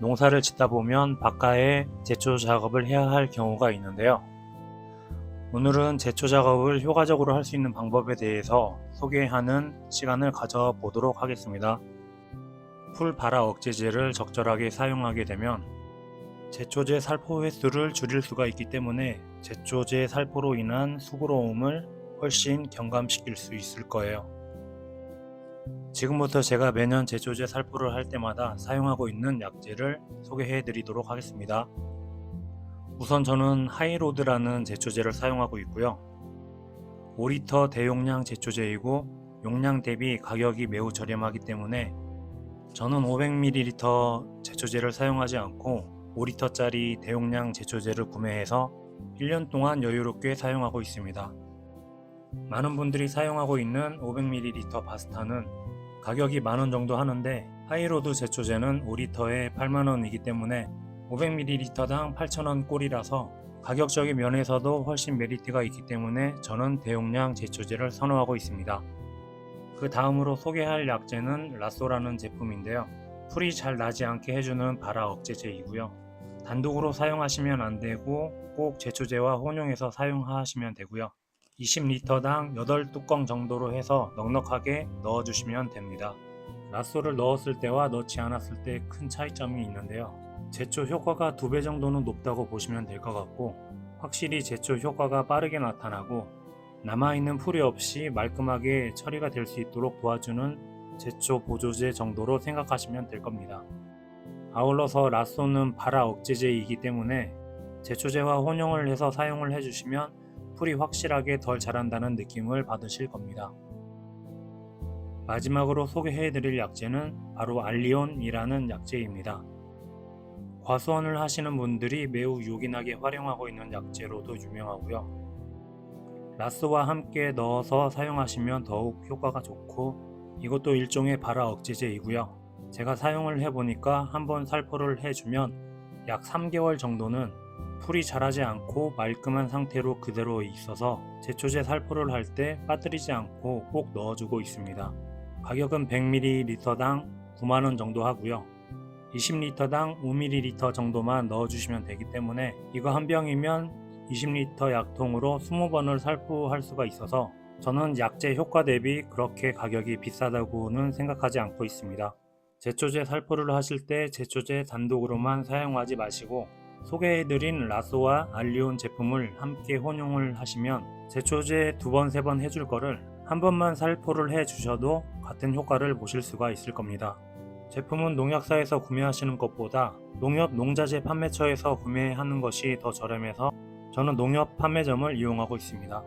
농사를 짓다 보면 바깥에 제초 작업을 해야 할 경우가 있는데요. 오늘은 제초 작업을 효과적으로 할 수 있는 방법에 대해서 소개하는 시간을 가져보도록 하겠습니다. 풀 발화 억제제를 적절하게 사용하게 되면 제초제 살포 횟수를 줄일 수가 있기 때문에 제초제 살포로 인한 수고로움을 훨씬 경감시킬 수 있을 거예요. 지금부터 제가 매년 제초제 살포를 할 때마다 사용하고 있는 약재를 소개해 드리도록 하겠습니다. 우선 저는 하이로드라는 제초제를 사용하고 있고요. 5리터 대용량 제초제이고 용량 대비 가격이 매우 저렴하기 때문에 저는 500ml 제초제를 사용하지 않고 5리터짜리 대용량 제초제를 구매해서 1년 동안 여유롭게 사용하고 있습니다. 많은 분들이 사용하고 있는 500ml 바스타는 가격이 만원 정도 하는데 하이로드 제초제는 5리터에 8만원이기 때문에 500ml당 8,000원 꼴이라서 가격적인 면에서도 훨씬 메리트가 있기 때문에 저는 대용량 제초제를 선호하고 있습니다. 그 다음으로 소개할 약재는 라쏘라는 제품인데요. 풀이 잘 나지 않게 해주는 발화 억제제이고요. 단독으로 사용하시면 안 되고 꼭 제초제와 혼용해서 사용하시면 되고요. 20리터당 8뚜껑 정도로 해서 넉넉하게 넣어주시면 됩니다. 라쏘를 넣었을 때와 넣지 않았을 때 큰 차이점이 있는데요. 제초 효과가 2배 정도는 높다고 보시면 될 것 같고 확실히 제초 효과가 빠르게 나타나고 남아있는 풀이 없이 말끔하게 처리가 될 수 있도록 도와주는 제초 보조제 정도로 생각하시면 될 겁니다. 아울러서 라쏘는 발화 억제제이기 때문에 제초제와 혼용을 해서 사용을 해주시면 풀이 확실하게 덜 자란다는 느낌을 받으실 겁니다. 마지막으로 소개해드릴 약재는 바로 알리온이라는 약재입니다. 과수원을 하시는 분들이 매우 요긴하게 활용하고 있는 약재로도 유명하고요. 라스와 함께 넣어서 사용하시면 더욱 효과가 좋고 이것도 일종의 발화 억제제이고요. 제가 사용을 해보니까 한번 살포를 해주면 약 3개월 정도는 풀이 자라지 않고 말끔한 상태로 그대로 있어서 제초제 살포를 할 때 빠뜨리지 않고 꼭 넣어주고 있습니다. 가격은 100ml당 9만원 정도 하고요. 20리터당 5ml 정도만 넣어주시면 되기 때문에 이거 한 병이면 20리터 약통으로 20번을 살포할 수가 있어서 저는 약재 효과 대비 그렇게 가격이 비싸다고는 생각하지 않고 있습니다. 제초제 살포를 하실 때 제초제 단독으로만 사용하지 마시고 소개해드린 라쏘와 알리온 제품을 함께 혼용을 하시면 제초제 두 번, 세 번 해줄 거를 한 번만 살포를 해주셔도 같은 효과를 보실 수가 있을 겁니다. 제품은 농약사에서 구매하시는 것보다 농협 농자재 판매처에서 구매하는 것이 더 저렴해서 저는 농협 판매점을 이용하고 있습니다.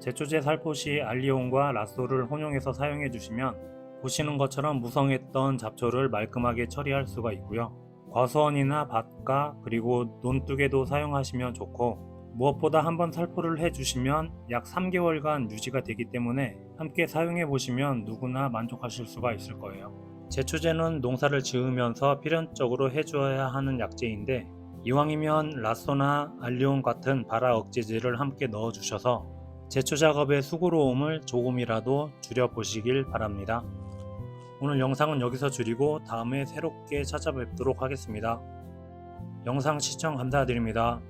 제초제 살포 시 알리온과 라쏘를 혼용해서 사용해 주시면 보시는 것처럼 무성했던 잡초를 말끔하게 처리할 수가 있고요. 과수원이나 밭가 그리고 논둑에도 사용하시면 좋고 무엇보다 한번 살포를 해주시면 약 3개월간 유지가 되기 때문에 함께 사용해 보시면 누구나 만족하실 수가 있을 거예요. 제초제는 농사를 지으면서 필연적으로 해줘야 하는 약재인데 이왕이면 라쏘나 알리온 같은 발화 억제제를 함께 넣어주셔서 제초 작업의 수고로움을 조금이라도 줄여보시길 바랍니다. 오늘 영상은 여기서 줄이고 다음에 새롭게 찾아뵙도록 하겠습니다. 영상 시청 감사드립니다.